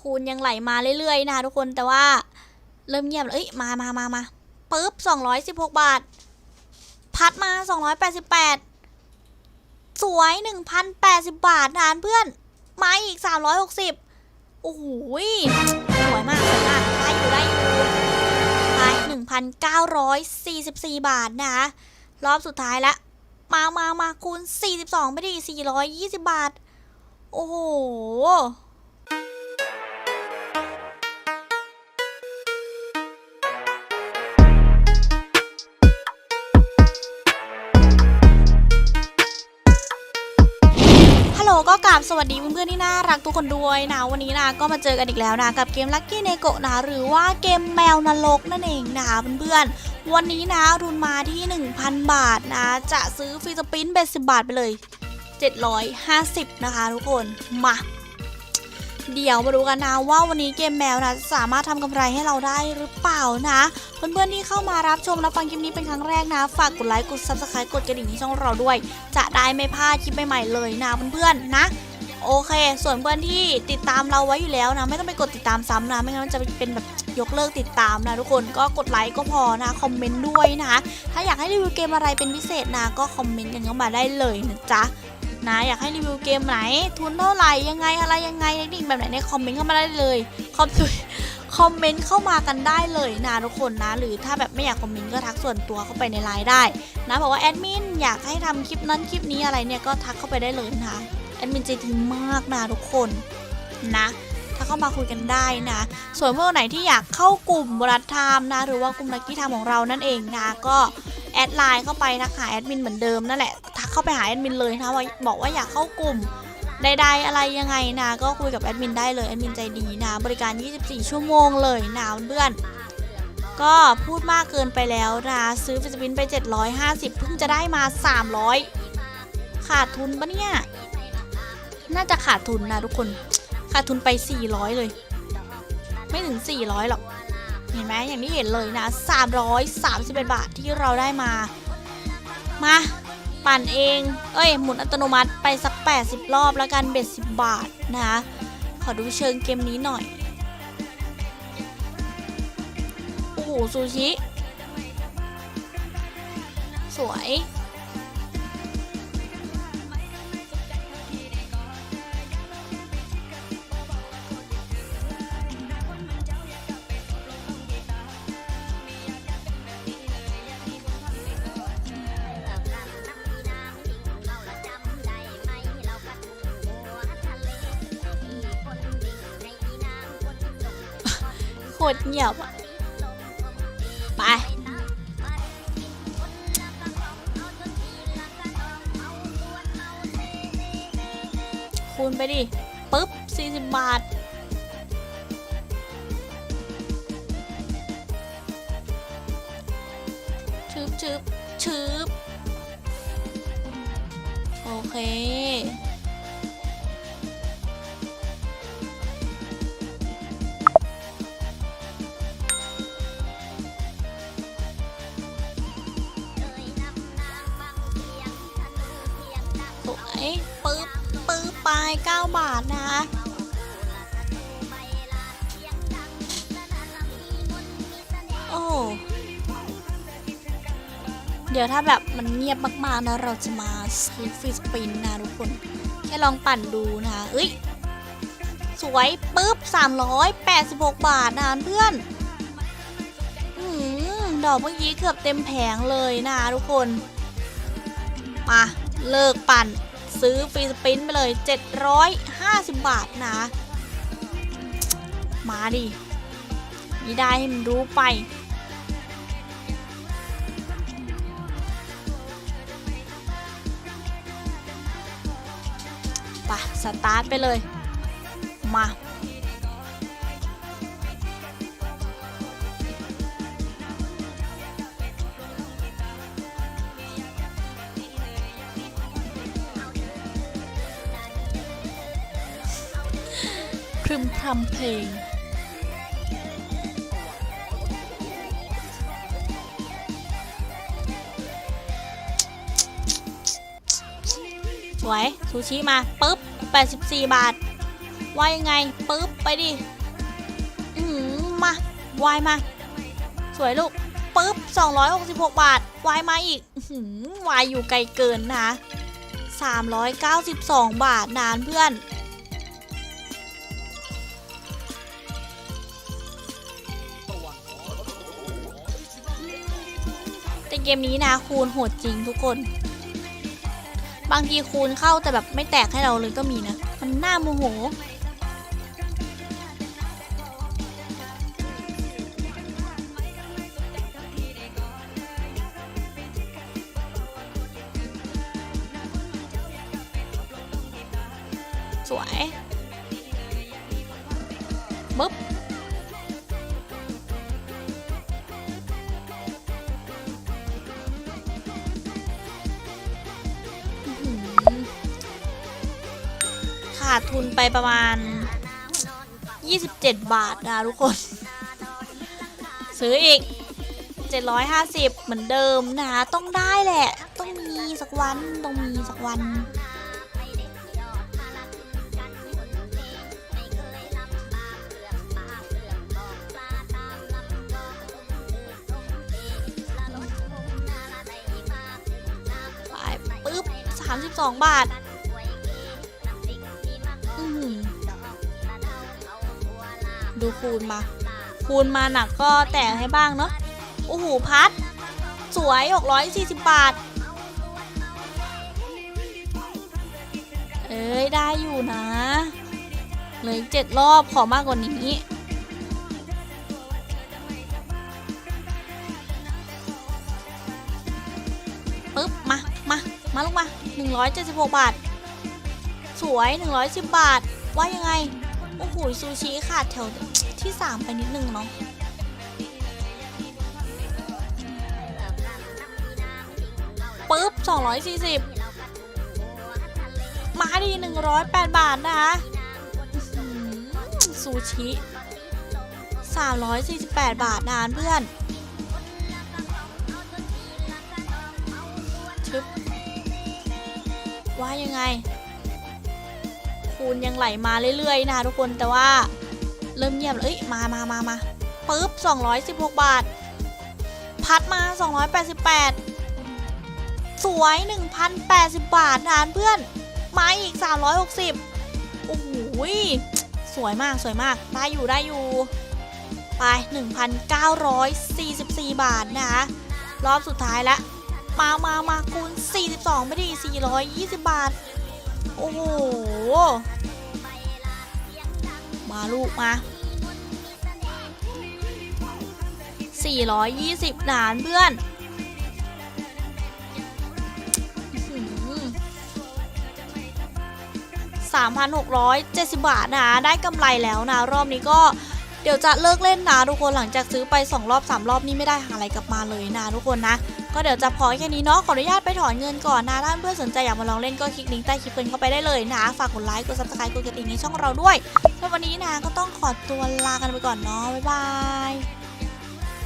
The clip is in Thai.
คูณยังไหลมาเรื่อยๆนะคะทุกคนแต่ว่าเริ่มเงียบแลเอ้ยมามามามาปึ๊บสองร้อยสิบหกบาท พัดมาสองร้อยแปดสิบแปดสวยหนึ่งพันแปดสิบบาทนานเพื่อนมาอีกสามร้อยหกสิบโอ้โหสวยมากสวยมากได้อยู่ได้อยู่ไปหนึ่งพันเก้าร้อยสี่สิบสี่บาทนะคะรอบสุดท้ายละมามามาคูณสี่สิบสองไปดิสี่ร้อยยี่สิบบาท โอ้โห สวัสดีเพื่อนๆที่น่ารักทุกคนด้วยนะ วันนี้นะก็มาเจอกันอีกแล้วนะกับเกม Lucky n e g o นะหรือว่าเกมแมวนรกนั่นเองนะคะเพื่อนๆวันนี้นะทุนมาที่ 1,000 บาทนะ จะซื้อฟรีสปินเบสิบาทไปเลย 750 นะคะทุกคนมาเดี๋ยวมาดูกันนะว่าวันนี้เกมแมวนะจะสามารถทำกำไรให้เราได้หรือเปล่านะ เพื่อนๆที่เข้ามารับชมรับฟังคลิปนี้เป็นครั้งแรกนะ ฝากกดไลค์กด subscribe กดกระดิ่งที่ช่องเราด้วย จะได้ไม่พลาดคลิปใหม่ๆเลยนะเพื่อนๆนะ โอเค ส่วนเพื่อนที่ติดตามเราไว้อยู่แล้วนะ ไม่ต้องไปกดติดตามซ้ำนะ ไม่งั้นมันจะเป็นแบบยกเลิกติดตามนะทุกคนก็กดไลค์ก็พอนะคอมเมนต์ด้วยนะคะถ้าอยากให้รีวิวเกมอะไรเป็นพิเศษนะก็คอมเมนต์กันเข้ามาได้เลยนะจ๊ะนะอยากให้รีวิวเกมไหน ทุนเท่าไหร่ยังไงอะไรยังไงเทคนิคแบบไหนในคอมเมนต์เข้ามาได้เลยคอมคอมเมนต์เข้ามากันได้เลยนะทุกคนนะ หรือถ้าแบบไม่อยากคอมเมนต์ก็ทักส่วนตัวเข้าไปในไลน์ได้นะบอกว่าแอดมินอยากให้ทำคลิปนั้นคลิปนี้อะไรเนี่ยก็ทักเข้าไปได้เลยนะคะ แอดมินใจดีมากนะทุกคนนะถ้าเข้ามาคุยกันได้นะ ส่วนเมื่อไหนที่อยากเข้ากลุ่มบรัฐไทม์นะ หรือว่ากลุ่มลักกี้ไทม์ของเรานั่นเองนะ ก็แอดไลน์เข้าไปทักหาแอดมินเหมือนเดิมนั่นแหละทักเข้าไปหาแอดมินเลยนะว่าบอกว่าอยากเข้ากลุ่มใดๆอะไรยังไงนะ ก็คุยกับแอดมินได้เลยแอดมินใจดีนะ บริการ 24 ชั่วโมงเลยนะเพื่อนก็พูดมากเกินไปแล้วนะซื้อฟิสปินไป 750 เพิ่งจะได้มา 300 ขาดทุนปะเนี่ย น่าจะขาดทุนนะทุกคน ขาดทุนไป 400 เลย ไม่ถึง 400 หรอก เห็นไหมอย่างที่เห็นเลยนะ331 บาทที่เราได้มา มา ปั่นเอง เอ้ย หมุนอัตโนมัติไปสัก 80 รอบแล้วกันเบ็ด10 บาทนะคะขอดูเชิงเกมนี้หน่อย โอ้โหซูชิ สวย โคตรเงียบอะไป คูณไปดิ ปึ๊บ 40 บาทชืบชืบชืบโอเค เดี๋ยวถ้าแบบมันเงียบมากๆนะ เราจะมาซื้อฟรีสปินนะทุกคน แค่ลองปั่นดูนะคะเอ้ย สวยปึ๊บ 386 บาทนะเพื่อนอืมดอกเมื่อกี้เกือบเต็มแผงเลยนะทุกคน มา เลิกปั่นซื้อฟรีสปินไปเลย 750 บาทนะ มาดิมีได้ให้มันรู้ไป สตาร์ทไปเลย มา พรึมพรำเพลงสวยซูชิมาปึ๊บ 84 บาท ว่ายังไงปึ๊บไปดิอืมาวายมา สวยลูกปึ๊บ266 บาท วายมาอีกวายอยู่ไกลเกินนะคะ392 บาทนานเพื่อนแต่เกมนี้นะคูณโหดจริงทุกคน บางทีคูณเข้าแต่แบบไม่แตกให้เราเลยก็มีนะ มันน่าโมโห สวยปึ๊บ ดทุนไปประมาณ 27 บาทนะทุกคน ซื้ออีก 750 เหมือนเดิมนะต้องได้แหละ ต้องมีสักวันต้องมีสักวันไปปึ๊บ32 บาทอื้อหือ ดูคูณมา คูณมาหนักก็แตกให้บ้างเนาะโอ้โหพัด สวย 640 บาท เอ้ย ได้อยู่นะเหลืออีกเจ็ดรอบขอมากกว่านี้ปึ๊บ มา มา มาลงมา 176 บาท สวย 110 บาท ว่ายังไง โอ้โหซูชิขาดแถวที่ 3 ไปนิดนึงเนาะปึ๊บ 240 มาดี 108 บาทนะคะอื้อหือซูชิ 348 บาทนานเพื่อนชึบว่ายังไง คูณยังไหลมาเรื่อยๆนะทุกคนแต่ว่าเริ่มเงียบแล้วเอ้ยมามามามาปึ๊บ216 บาท พัดมา 288 สวย 1,080 บาททานเพื่อน มาอีก 360 โอ้โหสวยมากสวยมาก ได้อยู่ได้อยู่ ไป 1,944 บาทนะคะ รอบสุดท้ายแล้ว มามามาคูณ 42 ไม่ดี 420 บาท โอ้โห มาลูกมา420 หลานเพื่อนอื้อหือ3,670 บาทนะ ได้กำไรแล้วนะ รอบนี้ก็ เดี๋ยวจะเลิกเล่นนะทุกคนหลังจากซื้อไป 2 รอบ 3 รอบนี้ไม่ได้หาอะไรกลับมาเลยนะทุกคนนะ ก็เดี๋ยวจะพอแค่นี้เนาะขออนุญาตไปถอนเงินก่อนนะถ้าเพื่อนสนใจอยากมาลองเล่นก็คลิกลิงก์ใต้คลิปเพื่อนเข้าไปได้เลยนะ ฝากกดไลค์กดซับสไครต์กดกระดิ่งในช่องเราด้วยสำหรับวันนี้นะก็ต้องขอตัวลากันไปก่อนเนาะบ๊ายบาย